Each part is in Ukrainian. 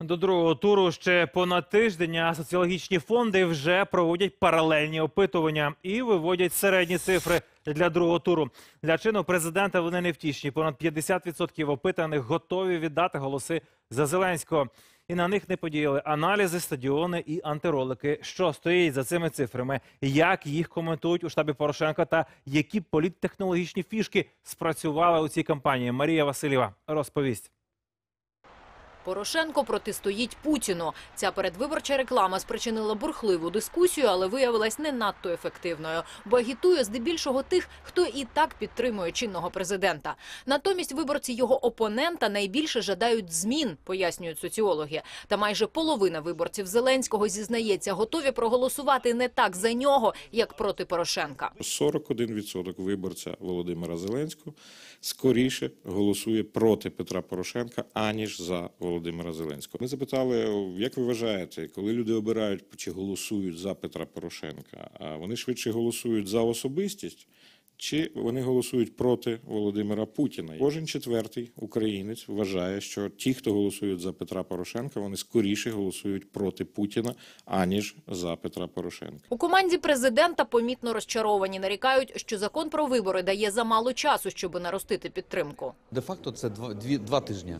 До другого туру ще понад тиждень, соціологічні фонди вже проводять паралельні опитування і виводять середні цифри для другого туру. Для чинного президента вони невтішні. Понад 50% опитаних готові віддати голоси за Зеленського. І на них не подіяли аналізи, стадіони і антиролики. Що стоїть за цими цифрами? Як їх коментують у штабі Порошенка та які політтехнологічні фішки спрацювали у цій кампанії? Марія Васильєва розповість. Порошенко протистоїть Путіну. Ця передвиборча реклама спричинила бурхливу дискусію, але виявилась не надто ефективною, бо агітує здебільшого тих, хто і так підтримує чинного президента. Натомість виборці його опонента найбільше жадають змін, пояснюють соціологи. Та майже половина виборців Зеленського зізнається, готові проголосувати не так за нього, як проти Порошенка. 41% виборця Володимира Зеленського скоріше голосує проти Петра Порошенка, аніж за Володимира Зеленського. Ми запитали, як ви вважаєте, коли люди обирають чи голосують за Петра Порошенка, вони швидше голосують за особистість? Чи вони голосують проти Володимира Путіна? Кожен четвертий українець вважає, що ті, хто голосують за Петра Порошенка, вони скоріше голосують проти Путіна, аніж за Петра Порошенка. У команді президента помітно розчаровані. Нарікають, що закон про вибори дає замало часу, щоб наростити підтримку. Де-факто це два, дві, два тижні.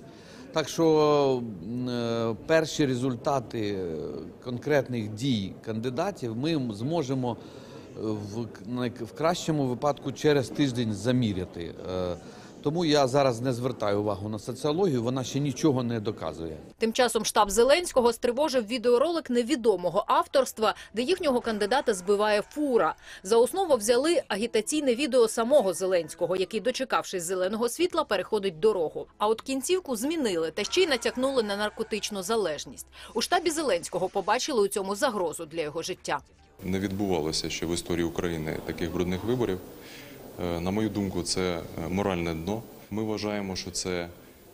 Так що е, перші результати е, конкретних дій кандидатів ми зможемо в, в кращому випадку через тиждень заміряти. Тому я зараз не звертаю увагу на соціологію, вона ще нічого не доказує. Тим часом штаб Зеленського стривожив відеоролик невідомого авторства, де їхнього кандидата збиває фура. За основу взяли агітаційне відео самого Зеленського, який, дочекавшись зеленого світла, переходить дорогу. А от кінцівку змінили та ще й натякнули на наркотичну залежність. У штабі Зеленського побачили у цьому загрозу для його життя. Не відбувалося ще в історії України таких брудних виборів. Е, На мою думку, це е, моральне дно. Ми вважаємо, що це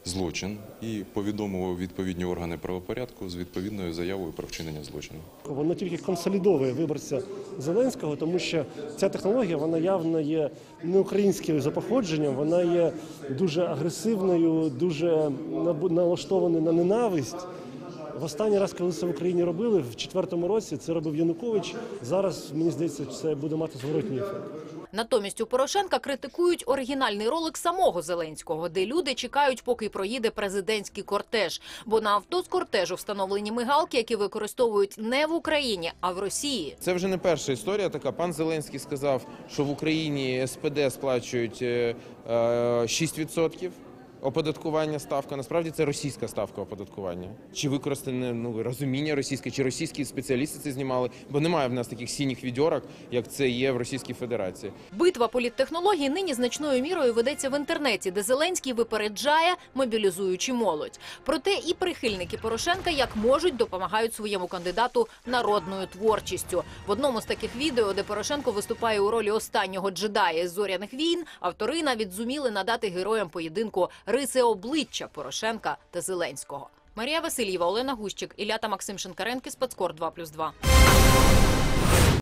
злочин і повідомив відповідні органи правопорядку з відповідною заявою про вчинення злочину. Воно тільки консолідовує виборця Зеленського, тому що ця технологія вона явно є не українською за походженням, вона є дуже агресивною, дуже налаштованою на ненависть. В останній раз, коли це в Україні робили, в четвертому році це робив Янукович. Зараз мені здається, це буде мати зворотній ефект. Натомість у Порошенка критикують оригінальний ролик самого Зеленського, де люди чекають, поки проїде президентський кортеж. Бо на авто з кортежу встановлені мигалки, які використовують не в Україні, а в Росії. Це вже не перша історія. Така пан Зеленський сказав, що в Україні СПД сплачують е, е, 6% оподаткування ставка. Насправді це російська ставка оподаткування. Чи використане ну розуміння російське, чи російські спеціалісти це знімали? Бо немає в нас таких синіх відьорок, як це є в Російській Федерації. Битва політтехнологій нині значною мірою ведеться в інтернеті, де Зеленський випереджає, мобілізуючи молодь. Проте і прихильники Порошенка як можуть допомагають своєму кандидату народною творчістю. В одному з таких відео, де Порошенко виступає у ролі останнього джедая з зоряних війн, автори навіть зуміли надати героям поєдинку риси обличчя Порошенка та Зеленського. Марія Васильєва, Олена Гущик, Ілята Максим Шинкаренки, Спецкор 2+,2.